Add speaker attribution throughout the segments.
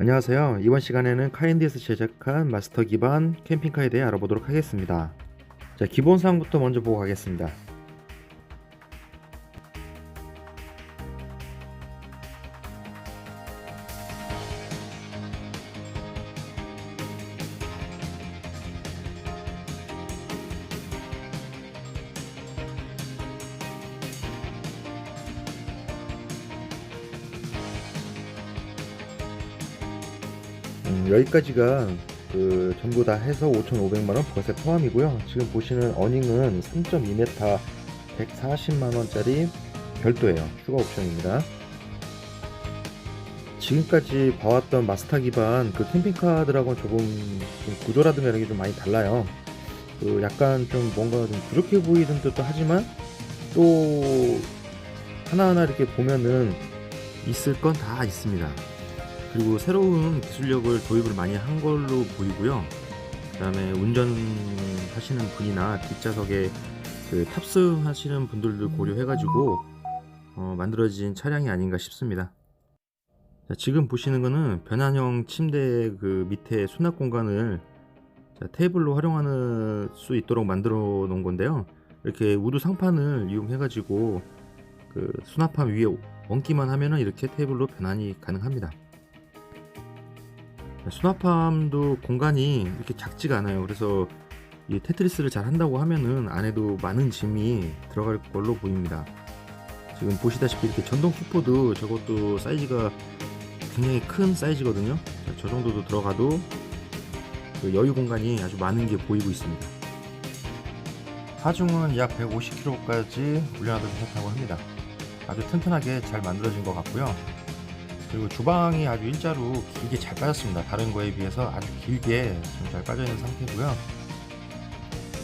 Speaker 1: 안녕하세요. 이번 시간에는 카인디에서 제작한 마스터 기반 캠핑카에 대해 알아보도록 하겠습니다. 자, 기본 사항부터 먼저 보고 가겠습니다. 음, 여기까지가 그 전부 다 해서 5,500만원 부가세 포함이고요. 지금 보시는 어닝은 3.2m 140만원짜리 별도예요. 추가 옵션입니다. 지금까지 봐왔던 마스터 기반 그 캠핑카들하고는 조금 좀 구조라든가 이런 게 좀 많이 달라요. 그 약간 좀 뭔가 좀 부족해 보이는 듯도 하지만 또 하나하나 이렇게 보면은 있을 건 다 있습니다. 그리고 새로운 기술력을 도입을 많이 한 걸로 보이고요. 그 다음에 운전하시는 분이나 뒷좌석에 그 탑승하시는 분들도 고려해가지고 어, 만들어진 차량이 아닌가 싶습니다. 자, 지금 보시는 거는 변환형 침대 그 밑에 수납 공간을 자, 테이블로 활용할 수 있도록 만들어 놓은 건데요. 이렇게 우드 상판을 이용해가지고 그 수납함 위에 얹기만 하면은 이렇게 테이블로 변환이 가능합니다. 수납함도 공간이 이렇게 작지가 않아요. 그래서 이 테트리스를 잘 한다고 하면은 안에도 많은 짐이 들어갈 걸로 보입니다. 지금 보시다시피 이렇게 전동 킥보드 저것도 사이즈가 굉장히 큰 사이즈거든요. 자, 저 정도도 들어가도 그 여유 공간이 아주 많은 게 보이고 있습니다. 하중은 약 150kg까지 올려놔도 괜찮다고 합니다. 아주 튼튼하게 잘 만들어진 것 같고요. 그리고 주방이 아주 일자로 길게 잘 빠졌습니다. 다른 거에 비해서 아주 길게 좀 잘 빠져 있는 상태고요.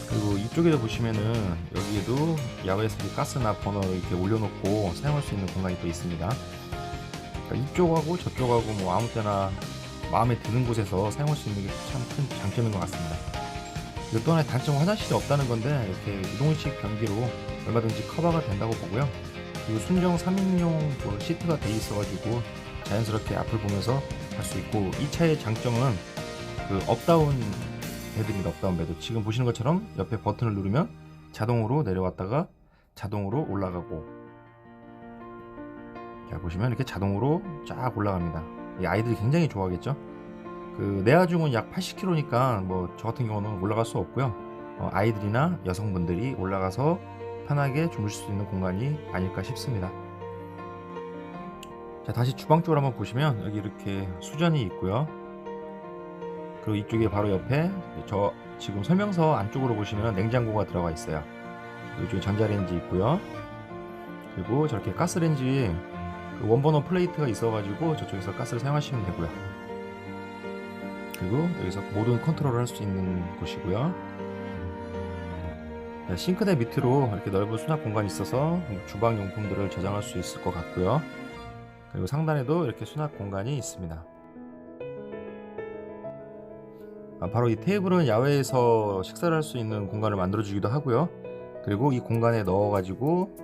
Speaker 1: 그리고 이쪽에도 보시면은 여기에도 야외에서 가스나 버너 이렇게 올려놓고 사용할 수 있는 공간이 또 있습니다. 그러니까 이쪽하고 저쪽하고 뭐 아무 때나 마음에 드는 곳에서 사용할 수 있는 게 참 큰 장점인 것 같습니다. 그리고 또 하나의 단점은 화장실이 없다는 건데 이렇게 이동식 변기로 얼마든지 커버가 된다고 보고요. 그리고 순정 3인용 뭐 시트가 돼 있어가지고 자연스럽게 앞을 보면서 갈 수 있고 이 차의 장점은 그 업다운 베드입니다. 업다운 베드. 지금 보시는 것처럼 옆에 버튼을 누르면 자동으로 내려왔다가 자동으로 올라가고 자 보시면 이렇게 자동으로 쫙 올라갑니다. 이 아이들이 굉장히 좋아하겠죠. 그 내하중은 약 80kg니까 뭐 저 같은 경우는 올라갈 수 없고요. 어, 아이들이나 여성분들이 올라가서 편하게 주무실 수 있는 공간이 아닐까 싶습니다. 자 다시 주방 쪽으로 한번 보시면 여기 이렇게 수전이 있고요. 그리고 이쪽에 바로 옆에 저 지금 설명서 안쪽으로 보시면 냉장고가 들어가 있어요. 이쪽에 전자레인지 있고요. 그리고 저렇게 가스레인지 그 원버너 플레이트가 있어가지고 저쪽에서 가스를 사용하시면 되고요. 그리고 여기서 모든 컨트롤을 할 수 있는 곳이고요. 네, 싱크대 밑으로 이렇게 넓은 수납 공간이 있어서 주방 용품들을 저장할 수 있을 것 같고요. 그리고 상단에도 이렇게 수납 공간이 있습니다. 아, 바로 이 테이블은 야외에서 식사를 할 수 있는 공간을 만들어 주기도 하고요. 그리고 이 공간에 넣어 가지고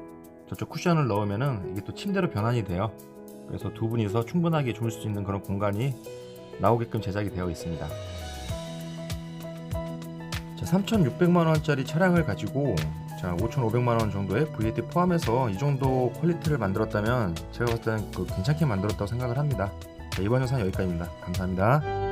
Speaker 1: 저쪽 쿠션을 넣으면은 이게 또 침대로 변환이 돼요. 그래서 두 분이서 충분하게 주무실 수 있는 그런 공간이 나오게끔 제작이 되어 있습니다. 자, 3,600만 원짜리 차량을 가지고 자, 5,500만 원 정도의 VAT 포함해서 이 정도 퀄리티를 만들었다면 제가 봤을 때는 그 괜찮게 만들었다고 생각을 합니다. 자, 이번 영상 여기까지입니다. 감사합니다.